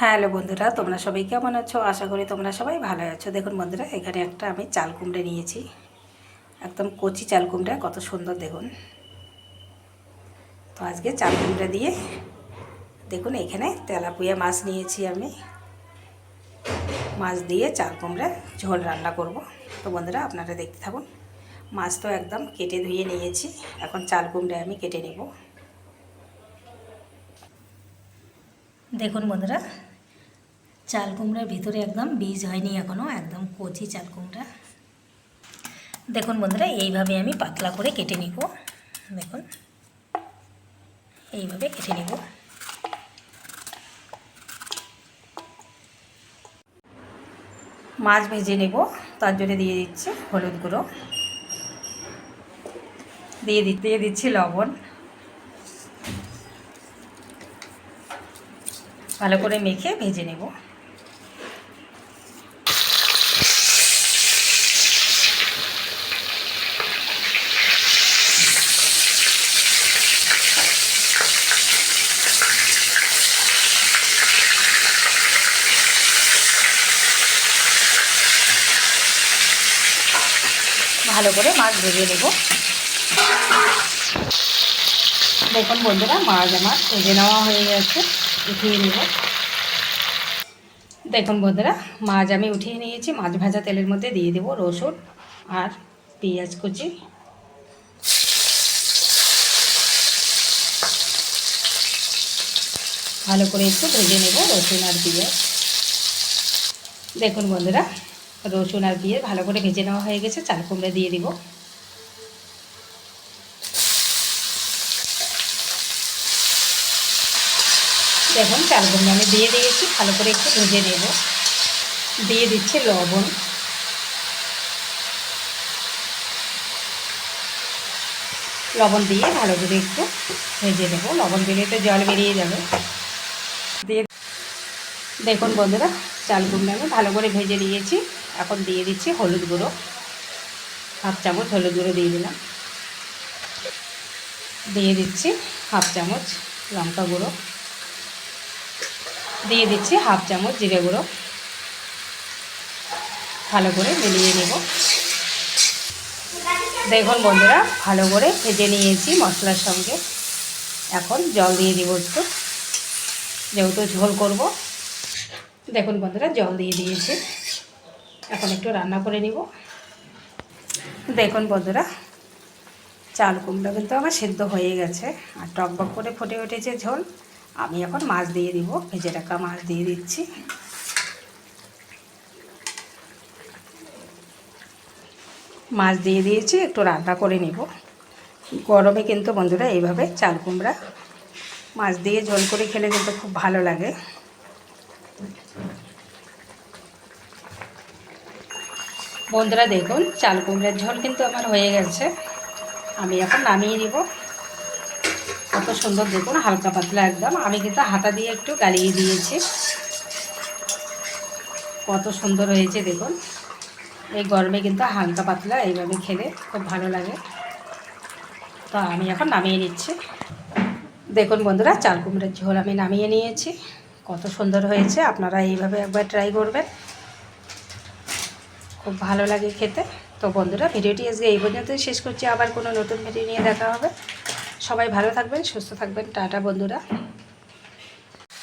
Hello বন্ধুরা, তোমরা সবাই কেমন আছো? আশা করি তোমরা সবাই ভালো আছো। দেখুন বন্ধুরা, এখানে একটা আমি চাল কুমড়ে নিয়েছি। একদম কচি চাল কুমড়া, কত সুন্দর দেখুন। তো আজকে চাল কুমড়া দিয়ে, দেখুন এখানে তেলাপুয়া মাছ নিয়েছি আমি। মাছ দিয়ে চাল কুমড়া ঝোল রান্না করব। তো বন্ধুরা, আপনারা দেখতে থাকুন, মাছ তো একদম কেটে ধুয়ে নিয়েছি। এখন চাল কুমড়া আমি কেটে নেব। দেখুন বন্ধুরা চাল কুমড়ার ভিতরে একদম বীজ হয়নি এখনও একদম কচি চাল কুমড়া। দেখুন বন্ধুরা, এইভাবে আমি পাতলা করে কেটে নিব। দেখুন, এইভাবে কেটে নিব। মাছ ভেজে নেব, তার জন্য দিয়ে দিচ্ছি হলুদ গুঁড়ো। দিয়ে দিয়ে দিচ্ছি লবণ। ভালো করে মেখে ভেজে নেব। ভালো করে মাছ ভেজে নেব। দেখুন বন্ধুরা, মাছ আমার ভেজে নেওয়া হয়ে গেছে, উঠিয়ে নেব। দেখুন বন্ধুরা, মাছ আমি উঠিয়ে নিয়েছি, মাছ ভাজা তেলের মধ্যে দিয়ে দেবো রসুন আর পেঁয়াজ কুচি। ভালো করে একটু ভেজে নেব রসুন আর পেঁয়াজ। দেখুন বন্ধুরা রসুন আর পেঁয়াজ ভালো করে ভেজে নেওয়া হয়ে গেছে, চাল কুমড়া দিয়ে দিব। দেখুন, চাল কুমড়া আমি দিয়ে দিয়েছি, ভালো করে একটু ভেজে নেব। দিয়ে দিচ্ছি লবণ। লবণ দিয়ে ভালো করে একটু ভেজে নেব। লবণ দিলে তো জল বেরিয়ে যাবে। দিয়ে দেখুন বন্ধুরা, চাল কুমড়া আমি ভালো করে ভেজে নিয়েছি। এখন দিয়ে দিচ্ছি হলুদ গুঁড়ো। হাফ চামচ হলুদ গুঁড়ো দিয়ে দিলাম। দিয়ে দিচ্ছি হাফ চামচ লঙ্কা গুঁড়ো। দিয়ে দিচ্ছি হাফ চামচ জিরে গুঁড়ো। ভালো করে মিলিয়ে নেব। দেখুন বন্ধুরা, ভালো করে ভেজে নিয়েছি মশলার সঙ্গে। এখন জল দিয়ে দিব একটু। যেহেতু ঝোল করব। দেখুন বন্ধুরা, জল দিয়ে দিয়েছি। এখন একটু রান্না করে নিব। দেখুন বন্ধুরা, চাল কুমড়া কিন্তু আমার সেদ্ধ হয়ে গেছে, আর টক টকবক করে ফুটে উঠেছে ঝোল। আমি এখন মাছ দিয়ে দিব ভেজে রাখা মাছ দিয়ে দিচ্ছি। মাছ দিয়ে দিয়েছি, একটু রান্না করে নেব। গরমে কিন্তু বন্ধুরা এইভাবে চাল কুমড়া মাছ দিয়ে ঝোল করে খেলে কিন্তু খুব ভালো লাগে। বন্ধুরা দেখুন, চাল কুমড়ার ঝোল কিন্তু আমার হয়ে গেছে। আমি এখন নামিয়ে নিব। কত সুন্দর দেখুন, হালকা পাতলা একদম। আমি কিন্তু হাতা দিয়ে একটু গালিয়ে দিয়েছি। কত সুন্দর হয়েছে দেখুন। এই গরমে কিন্তু হালকা পাতলা এইভাবে খেলে খুব ভালো লাগে। তো আমি এখন নামিয়ে নিচ্ছি। দেখুন বন্ধুরা, চাল কুমড়ের ঝোল আমি নামিয়ে নিয়েছি। কত সুন্দর হয়েছে, আপনারা এইভাবে একবার ট্রাই করবেন। খুব ভালো লাগে খেতে। তো বন্ধুরা, ভিডিওটি আজকে এই পর্যন্তই। শেষ করছি। আবার কোনো নতুন ভিডিও নিয়ে দেখা হবে। সবাই ভালো থাকবেন, সুস্থ থাকবেন। টাটা বন্ধুরা।